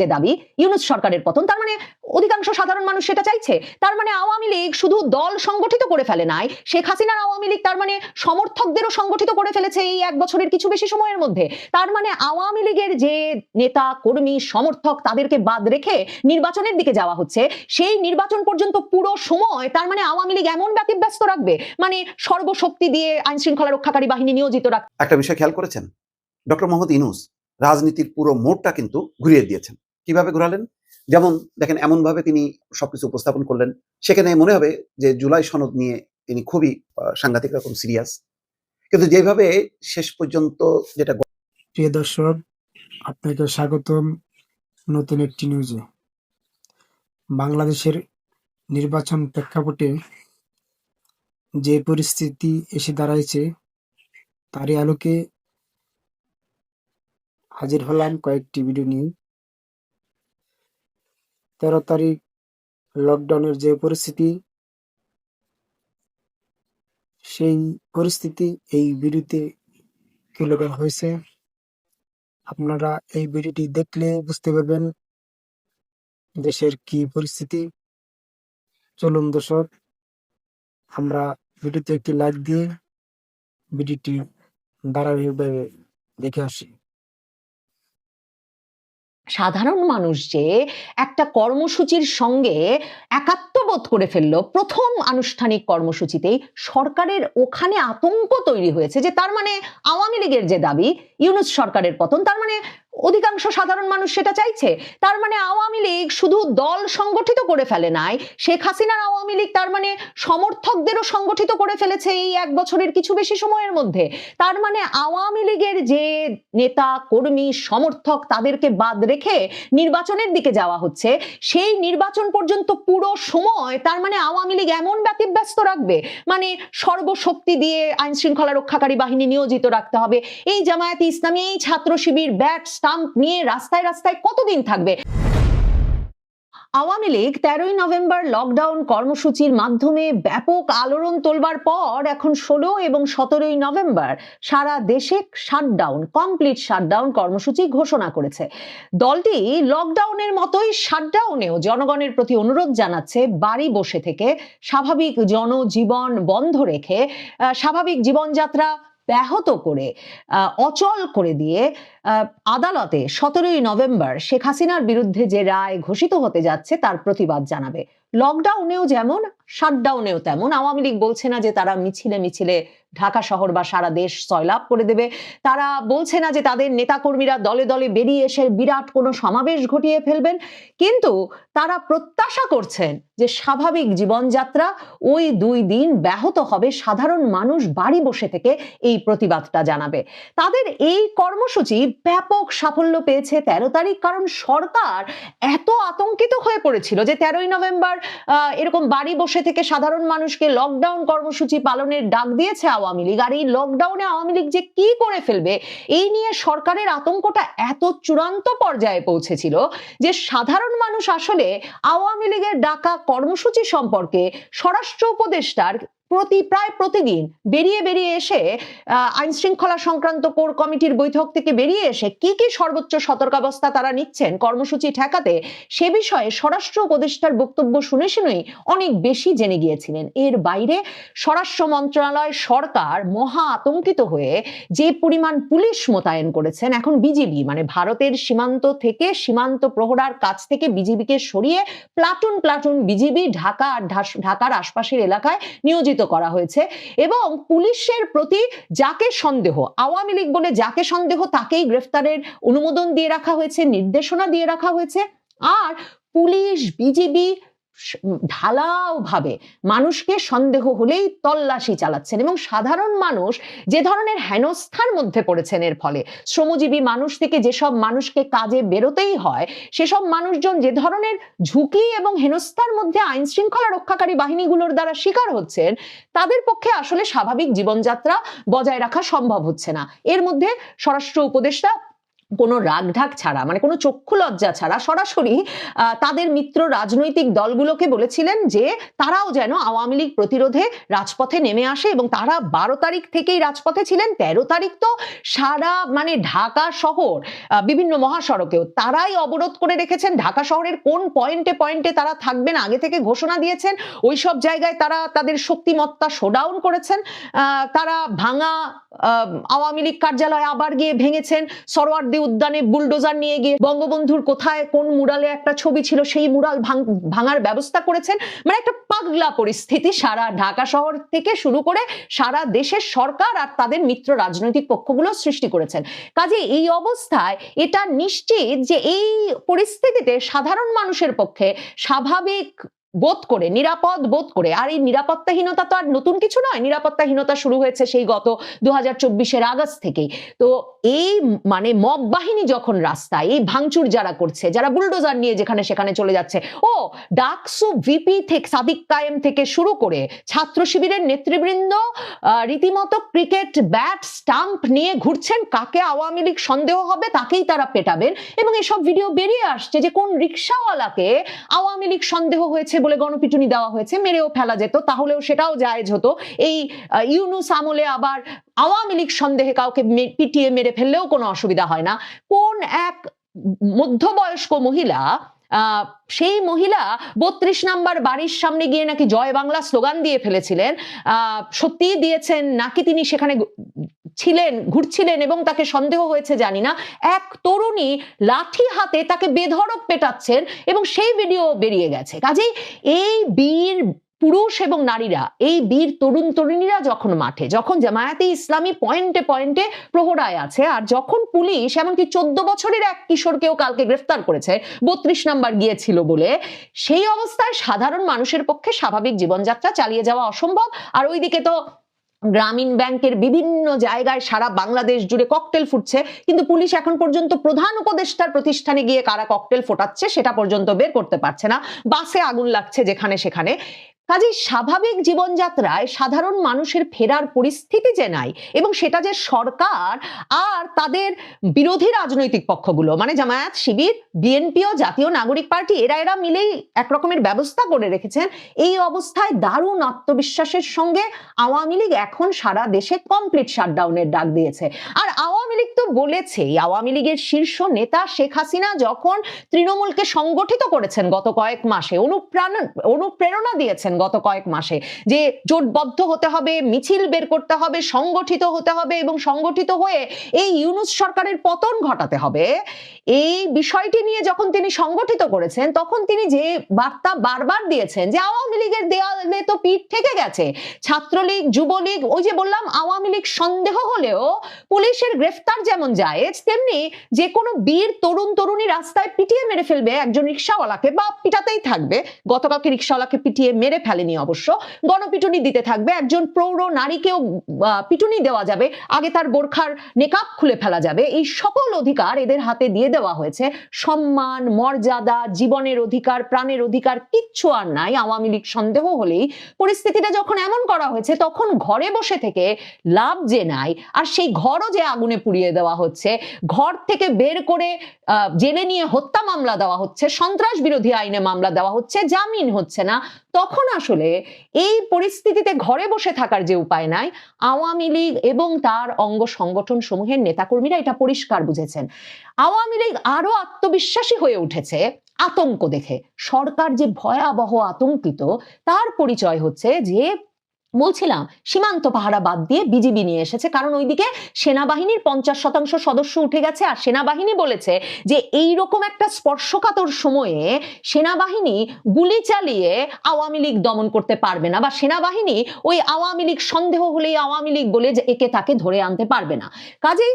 যে দাবি, ইউনুস সরকারের পতন, তার মানে অধিকাংশ সাধারণ মানুষ সেটা চাইছে। তার মানে আওয়ামী লীগ শুধু দল সংগঠিত করে ফেলে নাই, শেখ হাসিনার আওয়ামী লীগ তার মানে সমর্থকদেরও সংগঠিত করে ফেলেছে এই এক বছরের কিছু বেশি সময়ের মধ্যে। তার মানে আওয়ামী লীগের যে নেতা, কর্মী, সমর্থক তাদেরকে বাদ রেখে নির্বাচনের দিকে যাওয়া হচ্ছে, সেই নির্বাচন পর্যন্ত পুরো সময় তার মানে আওয়ামী লীগ এমন ব্যতিব্যস্ত রাখবে মানে সর্বশক্তি দিয়ে আইন শৃঙ্খলা রক্ষাকারী বাহিনী নিয়োজিত রাখ একটা বিষয় খেয়াল করেছেন? ডক্টর মোহাম্মদ ইনুস রাজনীতির পুরো মোড়টা কিন্তু ঘুরিয়ে দিয়েছেন। কীভাবে ঘোরালেন? যেমন দেখেন এমন ভাবে তিনি সবকিছু উপস্থাপন করলেন। সেখানে মনে হবে যে জুলাই সনদ নিয়ে তিনি খুবই সাংঘাতিক রকম সিরিয়াস। কিন্তু যেভাবে শেষ পর্যন্ত যেটা প্রিয় দর্শক, আপনাকে স্বাগতম নতুন একটি নিউজে বাংলাদেশের নির্বাচন প্রেক্ষাপটে যে পরিস্থিতি এসে দাঁড়াইছে, তারই আলোকে হাজির হলাম কয়েকটি ভিডিও নিয়ে। তেরো তারিখ লকডাউনের যে পরিস্থিতি, সেই পরিস্থিতি এই ভিডিওতে তুলে ধরা হয়েছে। আপনারা এই ভিডিওটি দেখলে বুঝতে পারবেন দেশের কি পরিস্থিতি। চলুন দর্শক, আমরা ভিডিওতে একটি লাইক দিয়ে ভিডিওটি ধারাবাহিকভাবে দেখে আসি। সাধারণ মানুষ যে একটা কর্মসূচির সঙ্গে একাত্মবোধ করে ফেলল, প্রথম আনুষ্ঠানিক কর্মসূচিতেই সরকারের ওখানে আতঙ্ক তৈরি হয়েছে যে তার মানে আওয়ামী লীগের যে দাবি, ইউনুস সরকারের পতন, তার মানে অধিকাংশ সাধারণ মানুষ সেটা চাইছে। তার মানে আওয়ামী লীগ শুধু দল সংগঠিত করে ফেলে নাই, শেখ হাসিনার আওয়ামী লীগ তার মানে সমর্থকদেরও সংগঠিত করে ফেলেছে এই এক বছরের কিছু বেশি সময়ের মধ্যে। তার মানে আওয়ামী লীগের যে নেতা, কর্মী, সমর্থক তাদেরকে বাদ রেখে নির্বাচনের দিকে যাওয়া হচ্ছে, সেই নির্বাচন পর্যন্ত পুরো সময় তার মানে আওয়ামী লীগ এমন ব্যতিব্যস্ত রাখবে মানে সর্বশক্তি দিয়ে আইন শৃঙ্খলা রক্ষাকারী বাহিনী নিয়োজিত রাখতে হবে, এই জামায়াতে ইসলামী, এই ছাত্র শিবির ব্যাট স্টাম্প নিয়ে রাস্তায় রাস্তায় কতদিন থাকবে? আওয়ামী লীগ তেরোই নভেম্বর লকডাউন কর্মসূচির মাধ্যমে ব্যাপক আলোড়ন তোলবার পর এখন ষোলো এবং সতেরোই নভেম্বর সারা দেশে শাটডাউন কমপ্লিট শাটডাউন কর্মসূচি ঘোষণা করেছে। দলটি লকডাউনের মতোই শাটডাউনেও জনগণের প্রতি অনুরোধ জানাচ্ছে, বাড়ি বসে থেকে স্বাভাবিক জনজীবন বন্ধ রেখে স্বাভাবিক জীবনযাত্রা ব্যাহত করে অচল করে দিয়ে আদালতে সতেরোই নভেম্বর শেখ হাসিনার বিরুদ্ধে যে রায় ঘোষিত হতে যাচ্ছে তার প্রতিবাদ জানাবে। লকডাউনেও যেমন শাটডাউনেও তেমন। আওয়ামী লীগ বলছে না যে তারা মিছিলে মিছিলে ঢাকা শহর বা সারা দেশ সয়লাভ করে দেবে। তারা বলছে না যে তাদের নেতাকর্মীরা দলে দলে বেরিয়ে এসে বিরাট কোনো সমাবেশ ঘটিয়ে ফেলবেন। কিন্তু তারা প্রত্যাশা করছেন যে স্বাভাবিক জীবনযাত্রা ওই দুই দিন ব্যাহত হবে। সাধারণ মানুষ বাড়ি বসে থেকে এই প্রতিবাদটা জানাবে। তাদের এই কর্মসূচি ব্যাপক সাফল্য পেয়েছে তেরো তারিখ, কারণ সরকার এত আতঙ্কিত হয়ে পড়েছিল যে তেরোই নভেম্বর এরকম বাড়ি বসে থেকে সাধারণ মানুষকে লকডাউন কর্মসূচি পালনের ডাক দিয়েছে আওয়ামী লীগ আর এই লকডাউনে আওয়ামী লীগ যে কি করে ফেলবে, এই নিয়ে সরকারের আতঙ্কটা এত চূড়ান্ত পর্যায়ে পৌঁছেছিল যে সাধারণ মানুষ আসলে আওয়ামী লীগের ডাকা কর্মসূচি সম্পর্কে স্বরাষ্ট্র উপদেষ্টার প্রতি, প্রায় প্রতিদিন বেরিয়ে বেরিয়ে এসে আইন শৃঙ্খলা সংক্রান্ত কোর কমিটির বৈঠক থেকে বেরিয়ে এসে কি কি সর্বোচ্চ সতর্কাবস্থা তারা নিচ্ছেন, কর্মসূচি ঠেকাতে, সে বিষয়ে স্বরাষ্ট্র উপদেষ্টার বক্তব্য শুনে শুনেই অনেক বেশি জেনে গিয়েছিলেন। এর বাইরে স্বরাষ্ট্র মন্ত্রণালয় সরকার মহা আতঙ্কিত হয়ে যে পরিমাণ পুলিশ মোতায়েন করেছেন, এখন বিজিবি মানে ভারতের সীমান্ত থেকে সীমান্ত প্রহরার কাছ থেকে বিজিবিকে সরিয়ে প্লাটুন প্লাটুন বিজিবি ঢাকা আর ঢাকার আশপাশের এলাকায় নিয়োজিত করা হয়েছে এবং পুলিশের প্রতি যাকে সন্দেহ, আওয়ামী লীগ বলে যাকে সন্দেহ তাকেই গ্রেফতারের অনুমোদন দিয়ে রাখা হয়েছে, নির্দেশনা দিয়ে রাখা হয়েছে। আর পুলিশ, বিজিবি ঢালাও ভাবে মানুষকে সন্দেহ হলেই তল্লাশি চালাচ্ছেন এবং সাধারণ মানুষ যে ধরনের হেনস্থার মধ্যে পড়েছেন এর ফলে। শ্রমজীবী মানুষ থেকে যেসব মানুষকে কাজে বেরোতেই হয়, সেসব মানুষজন যে ধরনের ঝুঁকি এবং হেনস্থার মধ্যে আইন শৃঙ্খলা রক্ষাকারী বাহিনীগুলোর দ্বারা শিকার হচ্ছেন, তাদের পক্ষে আসলে স্বাভাবিক জীবনযাত্রা বজায় রাখা সম্ভব হচ্ছে না। এর মধ্যে স্বরাষ্ট্র উপদেষ্টা কোনো রাগঢাক ছাড়া মানে কোনো চক্ষু লজ্জা ছাড়া সরাসরি তাদের মিত্র রাজনৈতিক দলগুলোকে বলেছিলেন যে তারাও যেন আওয়ামী লীগ প্রতিরোধে রাজপথে নেমে আসে এবং তারা বারো তারিখ থেকেই রাজপথে ছিলেন, তেরো তারিখ তো সারা মানে ঢাকা শহর বিভিন্ন মহাসড়কেও। তারাই অবরোধ করে রেখেছেন, ঢাকা শহরের কোন পয়েন্টে পয়েন্টে তারা থাকবেন, আগে থেকে ঘোষণা দিয়েছেন, ওই সব জায়গায় তারা তাদের শক্তিমত্তা শোডাউন করেছেন তারা ভাঙা আওয়ামী লীগ কার্যালয় আবার গিয়ে ভেঙেছেন সরোয়ার্দী উদ্যানে বুলডোজার নিয়ে গিয়ে বঙ্গবন্ধুর কোথায় কোন মুরালে একটা ছবি ছিল, সেই মুরাল ভাঙ- ভাঙার ব্যবস্থা করেছেন। মানে একটা পাগলা পরিস্থিতি সারা ঢাকা শহর থেকে শুরু করে সারা দেশের সরকার আর তাদের মিত্র রাজনৈতিক পক্ষগুলো সৃষ্টি করেছেন। কাজে এই অবস্থায় এটা নিশ্চিত যে এই পরিস্থিতিতে সাধারণ মানুষের পক্ষে স্বাভাবিক বোধ করে, নিরাপদ বোধ করে। আর এই নিরাপত্তাহীনতা তো আর নতুন কিছু নয়, নিরাপত্তাহীনতা শুরু হয়েছে সেই গত দু হাজার আগস্ট থেকেই। তো এই মানে মব বাহিনী যখন রাস্তায়, এই ভাঙচুর যারা করছে, যারা বুলডোজার নিয়ে যেখানে সেখানে চলে যাচ্ছে, ও ডাকসু ভিপি থেকে, সাদিক কায়েম থেকে শুরু করে ছাত্র শিবিরের নেতৃবৃন্দ রীতিমতো ক্রিকেট ব্যাট স্টাম্প নিয়ে ঘুরছেন, কাকে আওয়ামী লীগ সন্দেহ হবে তাকেই তারা পেটাবেন। এবং এসব ভিডিও বেরিয়ে আসছে যে কোন রিক্সাওয়ালাকে আওয়ামী লীগ সন্দেহ হয়েছে বলে গণপিটুনি দেওয়া হয়েছে, মেরেও ফেলা যেত, তাহলেও সেটাও জায়েজ হতো। এই ইউনুস আমলে আবার আওয়ামী লীগ সন্দেহে কাউকে পিটিয়ে মেরে ফেললেও কোনো অসুবিধা হয় না। কোন এক মধ্যবয়স্ক মহিলা সেই মহিলা বত্রিশ নাম্বার বাড়ির সামনে গিয়ে নাকি জয় বাংলা স্লোগান দিয়ে ফেলেছিলেন। সত্যিই দিয়েছেন, নাকি তিনি সেখানে ছিলেন, ঘুরছিলেন এবং তাকে সন্দেহ হয়েছে, জানি না। এক তরুণী লাঠি হাতে তাকে বেধড়ক পেটাচ্ছেন এবং সেই ভিডিও বেরিয়ে গেছে। কাজেই এই বীর পুরুষ এবং নারীরা, এই বীর তরুণ তরুণীরা যখন মাঠে, যখন জামায়াতে ইসলামী পয়েন্টে পয়েন্টে প্রহরায় আছে, আর যখন পুলিশ, এমনকি চোদ্দ বছরের এক কিশোরকেও কালকে গ্রেফতার করেছে, বত্রিশ নাম্বার গিয়েছিল বলে, সেই অবস্থায় সাধারণ মানুষের পক্ষে স্বাভাবিক জীবনযাত্রা চালিয়ে যাওয়া অসম্ভব। আর ওইদিকে তো গ্রামীণ ব্যাংকের বিভিন্ন জায়গায় সারা বাংলাদেশ জুড়ে ককটেল ফুটছে। কিন্তু পুলিশ এখন পর্যন্ত প্রধান উপদেষ্টার প্রতিষ্ঠানে গিয়ে কারা ককটেল ফোটাচ্ছে, সেটা পর্যন্ত বের করতে পারছে না। বাসে আগুন লাগছে যেখানে সেখানে। কাজেই স্বাভাবিক জীবনযাত্রায় সাধারণ মানুষের ফেরার পরিস্থিতি যে নাই এবং সেটা যে সরকার আর তাদের বিরোধী রাজনৈতিক পক্ষগুলো মানে জামায়াত, শিবির বিএনপি ও জাতীয় নাগরিক পার্টি, এরা এরা মিলেই একরকমের ব্যবস্থা করে রেখেছেন। এই অবস্থায় দারুণ আত্মবিশ্বাসের সঙ্গে আওয়ামী লীগ এখন সারা দেশে কমপ্লিট শাটডাউনের ডাক দিয়েছে। আর আওয়ামী লীগ তো বলেছেই, আওয়ামী লীগের শীর্ষ নেতা শেখ হাসিনা যখন তৃণমূলকে সংগঠিত করেছেন গত কয়েক মাসে, অনুপ্রাণ, অনুপ্রেরণা দিয়েছেন গত কয়েক মাসে, যে জোটবদ্ধ হতে হবে, মিছিল বের করতে হবে, সংগঠিত হতে হবে এবং সংগঠিত হয়ে এই ইউনুস সরকারের পতন ঘটাতে হবে এই বিষয়টি নিয়ে যখন তিনি সংগঠিত করেছেন, তখন তিনি যে বার্তা বারবার দিয়েছেন যে আওয়ামী লীগের দেয়ালে তো পিঠ থেকে গেছে, ছাত্রলীগ, যুবলীগ, ওই যে বললাম আওয়ামী লীগ সন্দেহ হলেও পুলিশের গ্রেফতার যেমন জায়েজ, তেমনি যে কোনো বীর, তরুণ, তরুণী রাস্তায় পিটিয়ে মেরে ফেলবে একজন রিক্সাওয়ালাকে, বা পিটাতেই থাকবে। গতকালকে রিক্সাওয়ালাকে পিটিয়ে মেরে ফেলেনি অবশ্য। গণপিটুনি দিতে থাকবে, একজন প্রৌঢ় নারীকেও পিটুনি দেওয়া যাবে। আগে তার বোরখার নেকাব খুলে ফেলা যাবে। এই সকল অধিকার এদের হাতে দিয়ে দেওয়া হয়েছে। সম্মান, মর্যাদা, জীবনের অধিকার, প্রাণের অধিকার কিচ্ছু আর নাই। আওয়ামী লীগ সন্দেহ হলেই পরিস্থিতিটা যখন এমন করা হয়েছে, তখন ঘরে বসে থেকে লাভ যে নাই, আর সেই ঘরও যে আগুনে পুড়িয়ে দেওয়া হচ্ছে, ঘর থেকে বের করে জেলে নিয়ে হত্যা মামলা দেওয়া হচ্ছে সন্ত্রাস বিরোধী আইনে মামলা দেওয়া হচ্ছে, জামিন হচ্ছে না। তখন আসলে এই পরিস্থিতিতে ঘরে বসে থাকার যে উপায় নাই, আওয়ামী লীগ এবং তার অঙ্গ সংগঠন সমূহের নেতাকর্মীরা এটা পরিষ্কার বুঝেছেন। আওয়ামী লীগ আরও আত্মবিশ্বাসী হয়ে উঠেছে আতঙ্ক দেখে। সরকার যে ভয়াবহ আতঙ্কিত, তার পরিচয় হচ্ছে যে বলছিলাম, সীমান্ত পাহারা বাদ দিয়ে বিজিবি নিয়ে এসেছে। কারণ ওইদিকে সেনাবাহিনীর পঞ্চাশ শতাংশ সদস্য উঠে গেছে আর সেনাবাহিনী বলেছে যে এই রকম একটা স্পর্শকাতর সময়ে সেনাবাহিনী গুলি চালিয়ে আওয়ামী লীগ দমন করতে পারবে না বা সেনাবাহিনী ওই আওয়ামী লীগ সন্দেহ হলেই আওয়ামী লীগ বলে যে একে তাকে ধরে আনতে পারবে না। কাজেই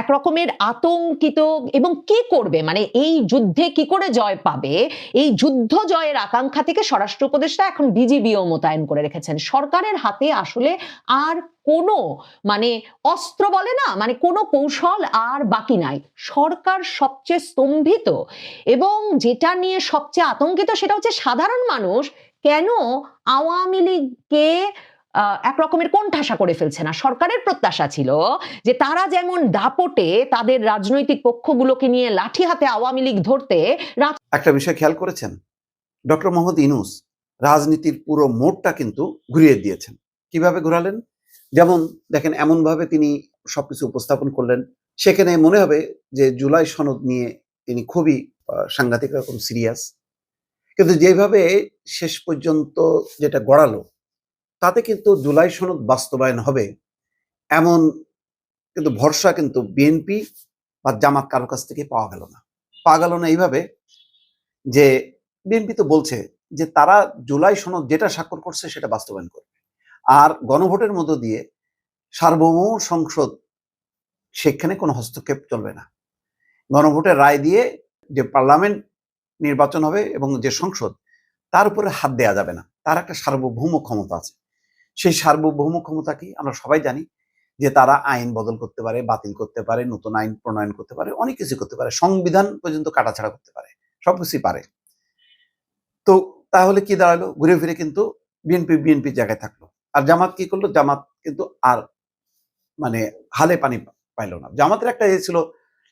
এক রকমের আতঙ্কিত এবং কি করবে? মানে এই যুদ্ধে কি করে জয় পাবে? এই যুদ্ধ জয়ের আকাঙ্ক্ষা থেকে স্বরাষ্ট্র উপদেষ্টা এখন বিজিবিও মোতায়েন করে রেখেছেন। সরকারের হাতে আসলে আর কোনো মানে অস্ত্র বলে না মানে কোনো কৌশল আর বাকি নাই। সরকার সবচেয়ে স্তম্ভিত এবং যেটা নিয়ে সবচেয়ে আতঙ্কিত সেটা হচ্ছে সাধারণ মানুষ। কেন আওয়ামী লীগকে এক রকমের কোণঠাসা করে ফেলছে না। সরকারের প্রত্যাশা ছিল যে তারা যেমন দাপটে তাদের রাজনৈতিক পক্ষগুলোকে নিয়ে লাঠি হাতে আওয়ামী লীগ ধরতে একটা বিষয় খেয়াল করেছেন? ডক্টর মোহাম্মদ ইনুস রাজনীতির পুরো মোড়টা কিন্তু ঘুরিয়ে দিয়েছেন। কীভাবে ঘোরালেন? যেমন দেখেন, এমনভাবে তিনি সবকিছু উপস্থাপন করলেন। সেখানে মনে হবে যে জুলাই সনদ নিয়ে তিনি খুবই সাংঘাতিক রকম সিরিয়াস কিন্তু যেভাবে শেষ পর্যন্ত যেটা গড়ালো তাতে কিন্তু জুলাই সনদ বাস্তবায়ন হবে। এমন কিন্তু ভরসা কিন্তু বিএনপি বা জামাত কারও কাছ থেকে পাওয়া গেল না। পাওয়া গেল না এইভাবে যে বিএনপি তো বলছে যে তারা জুলাই সনদ যেটা স্বাক্ষর করছে সেটা বাস্তবায়ন করবে। আর গণভোটের মধ্য দিয়ে সার্বভৌম সংসদ, সেখানে কোনো হস্তক্ষেপ চলবে না। গণভোটের রায় দিয়ে যে পার্লামেন্ট নির্বাচন হবে এবং যে সংসদ, তার উপরে হাত দেওয়া যাবে না। তার একটা সার্বভৌম ক্ষমতা আছে। সেই সার্বভৌম ক্ষমতা কি আমরা সবাই জানি যে তারা আইন বদল করতে পারে, বাতিল করতে পারে, নতুন আইন প্রণয়ন করতে পারে, অনেক কিছু করতে পারে, সংবিধান পর্যন্ত কাটাছাড়া করতে পারে, সবকিছুই পারে। তো তাহলে কি দাঁড়াল? ঘুরে ফিরে কিন্তু বিএনপি বিএনপি জায়গায় থাকল। আর জামাত কি করল? জামাত কিন্তু আর মানে হালে পানি পাইলো না। জামাতের একটা ইয়ে ছিল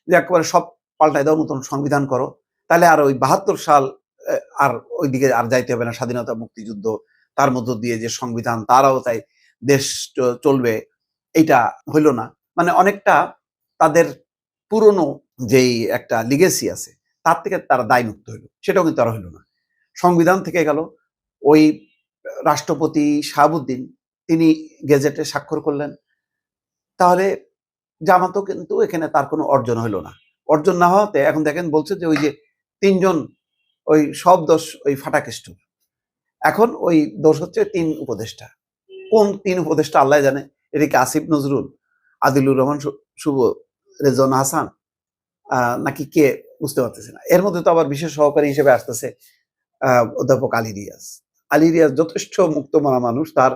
যে একেবারে সব পাল্টাই দাও, নতুন সংবিধান করো। তাহলে আর ওই বাহাত্তর সাল আর ওইদিকে আর যাইতে হবে না, স্বাধীনতা মুক্তিযুদ্ধ তার মধ্য দিয়ে যে সংবিধান, তারাও তাই দেশ চলবে এটা হইল না। মানে অনেকটা তাদের পুরনো যেই একটা লিগেসি আছে, তার থেকে তারা দায় মুক্ত হইল, সেটাও কিন্তু আর হইল না। সংবিধান থেকে গেল, ওই রাষ্ট্রপতি শাহাবুদ্দিন, তিনি গেজেটে স্বাক্ষর করলেন। তাহলে জামাতও কিন্তু এখানে তার কোনো অর্জন হইল না। অর্জন না হওয়াতে এখন দেখেন বলছে যে ওই যে তিনজন, ওই সব দোষ ওই ফাটাকেষ্ট এখন ওই দোষ হচ্ছে তিন উপদেষ্টা। কোন তিন উপদেষ্টা আল্লাহ জানে? এটা কি আসিফ নজরুল, আদিলুর রহমান শুভ, রেজন হাসান নাকি কে? বুঝতে পারতেছে না। এর মধ্যে তো আবার বিশেষ সহকারী হিসেবে আসতেছে অধ্যাপক আলী রিয়াজ। আলী রিয়াজ যথেষ্ট মুক্তমানা মানুষ, তার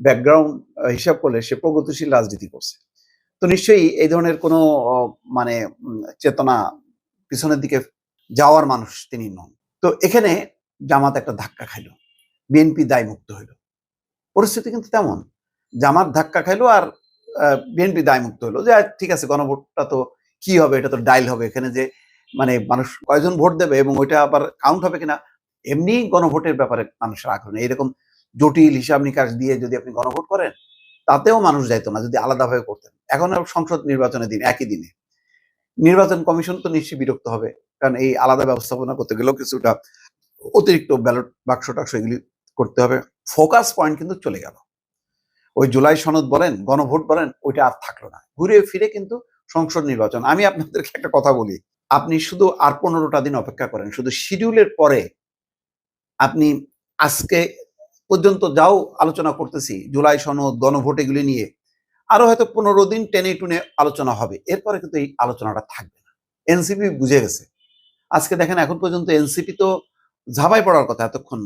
ব্যাকগ্রাউন্ড হিসাব করলে সে প্রগতিশীল রাজনীতি করছে। তো নিশ্চয়ই এই ধরনের কোনো মানে চেতনা পিছনের দিকে যাওয়ার মানুষ তিনি নন। তো এখানে জামাত একটা ধাক্কা খাইলো। বিএনপি দায় মুক্ত হইল। পরিস্থিতি কিন্তু তেমন। জামাত ধাক্কা খাইলো আর বিএনপি দায় মুক্ত হলো যে, ঠিক আছে, গণভোটটা তো কি হবে, এটা তো ডাইল হবে। এখানে যে মানে মানুষ কয়জন ভোট দেবে এবং ওইটা আবার কাউন্ট হবে কিনা, এমনি গণভোটের ব্যাপারে মানুষের আগ্রহ নেই এরকম জটিল হিসাব নিকাশ দিয়ে যদি আপনি গণভোট করেন, তাতেও মানুষ যাইতো না যদি আলাদাভাবে করতেন। এখন সংসদ নির্বাচনের দিন, একই দিনে। নির্বাচন কমিশন তো নিশ্চয়ই বিরক্ত হবে, কারণ এই আলাদা ব্যবস্থাপনা করতে গেলেও কিছুটা অতিরিক্ত ব্যালট বাক্স টাক্স এগুলি করতে হবে। ফোকাস পয়েন্ট কিন্তু চলে গেল। ওই জুলাই সনদ বলেন, গণভোট বলেন, ওইটা আর থাকল না। ঘুরে ফিরে কিন্তু সংসদ নির্বাচন। আমি আপনাদেরকে একটা কথা বলি, আপনি শুধু আর পনেরোটা দিন অপেক্ষা করেন, শুধু শিডিউলের পরে আপনি আজকে পর্যন্ত যাও আলোচনা করতেছি, জুলাই সনদ, গণভোট এগুলি নিয়ে, আরও হয়তো পনেরো দিন টেনে টুনে আলোচনা হবে। এরপরে কিন্তু এই আলোচনাটা থাকবে না। এনসিপি বুঝে গেছে। আজকে দেখেন, এখন পর্যন্ত এনসিপি তো ঝাঁপাই পড়ার কথা এতক্ষণ।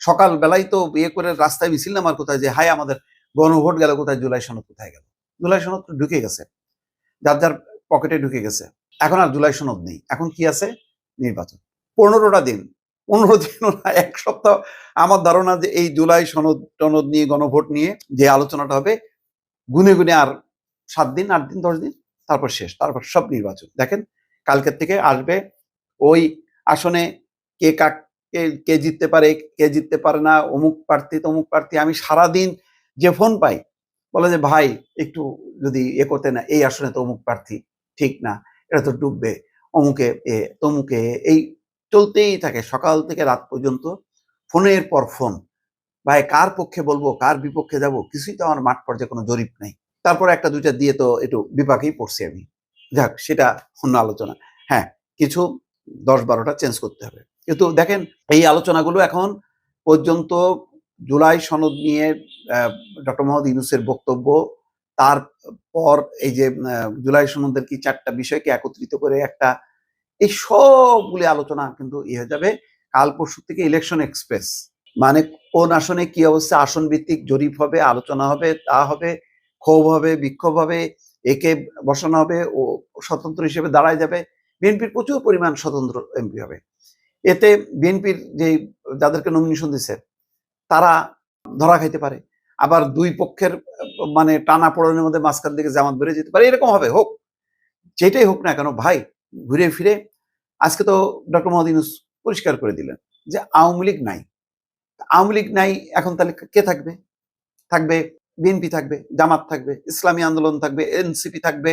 সকাল বেলায় তো ইয়ে করে রাস্তায় মিছিল নামার কোথায় যে হাই আমাদের গণভোট গেল কোথায়? জুলাই সনদ কোথায় গেল? জুলাই সনদ তো ঢুকে গেছে। যার যার পকেটে ঢুকে গেছে। এখন আর জুলাই সনদ নেই। এখন কি আছে? নির্বাচন। পনেরোটা দিন। পনেরো দিন না, এক সপ্তাহ। আমার ধারণা যে এই জুলাই সনদ টনদ নিয়ে, গণভোট নিয়ে যে আলোচনাটা হবে, গুনে গুনে আর সাত দিন, আট দিন, দশ দিন, তারপর শেষ। তারপর সব নির্বাচন। দেখেন, কালকের থেকে আসবে ওই আসনে কে কাক কে কে জিততে পারে, কে জিততে পারে না, অমুক প্রার্থী, তমুক প্রার্থী, আমি সারাদিন যে ফোন পাই, বলে যে, ভাই, একটু যদি এ করতে না, এই আসনে তো অমুক প্রার্থী, ঠিক না, এটা তো ডুববে, অমুকে এ, তমুকে এই চলতেই থাকে, সকাল থেকে রাত পর্যন্ত ফোনের পর ফোন ভাই, কার পক্ষে বলব, কার বিপক্ষে যাব? কিছুই তো আমার মাঠ পর্যায়ে কোনো জরিপ নেই, তারপর একটা দুইটা দিয়ে তো একটু বিপাকেই পড়ছি আমি, যাক, সেটা অন্য আলোচনা হ্যাঁ কিছু দশ বারোটা চেঞ্জ করতে হবে। কিন্তু দেখেন, এই আলোচনাগুলো এখন পর্যন্ত জুলাই সনদ নিয়ে ডক্টর মোহাম্মদ ইউনুসের বক্তব্য, তারপর এই যে জুলাই সনদের কি চারটা বিষয়কে একত্রিত করে একটা, এই সবগুলি আলোচনা কিন্তু ইয়ে হয়ে যাবে। কাল পরশু থেকে ইলেকশন এক্সপ্রেস মানে কোন আসনে কি অবস্থা আসন ভিত্তিক জরিপ হবে, আলোচনা হবে, তা হবে, ক্ষোভ হবে, বিক্ষোভ হবে, একে বসানো হবে, ও স্বতন্ত্র হিসেবে দাঁড়ায় যাবে। বিএনপির প্রচুর পরিমাণ স্বতন্ত্র এমপি হবে। এতে বিএনপির যে যাদেরকে নমিনেশন দিছে, তারা ধরা খাইতে পারে। আবার দুই পক্ষের মানে টানা পড়নের মধ্যে মাঝখান থেকে জামাত বেড়ে যেতে পারে, এরকম হবে, হোক। যেটাই হোক না কেন, ভাই, ঘুরে ফিরে, আজকে তো ডক্টর মোহাম্মদ ইউনুস পরিষ্কার করে দিলেন যে আওয়ামী লীগ নাই। আওয়ামী লীগ নাই, এখন তাহলে কে থাকবে? থাকবে বিএনপি থাকবে, জামাত থাকবে, ইসলামী আন্দোলন থাকবে, এনসিপি থাকবে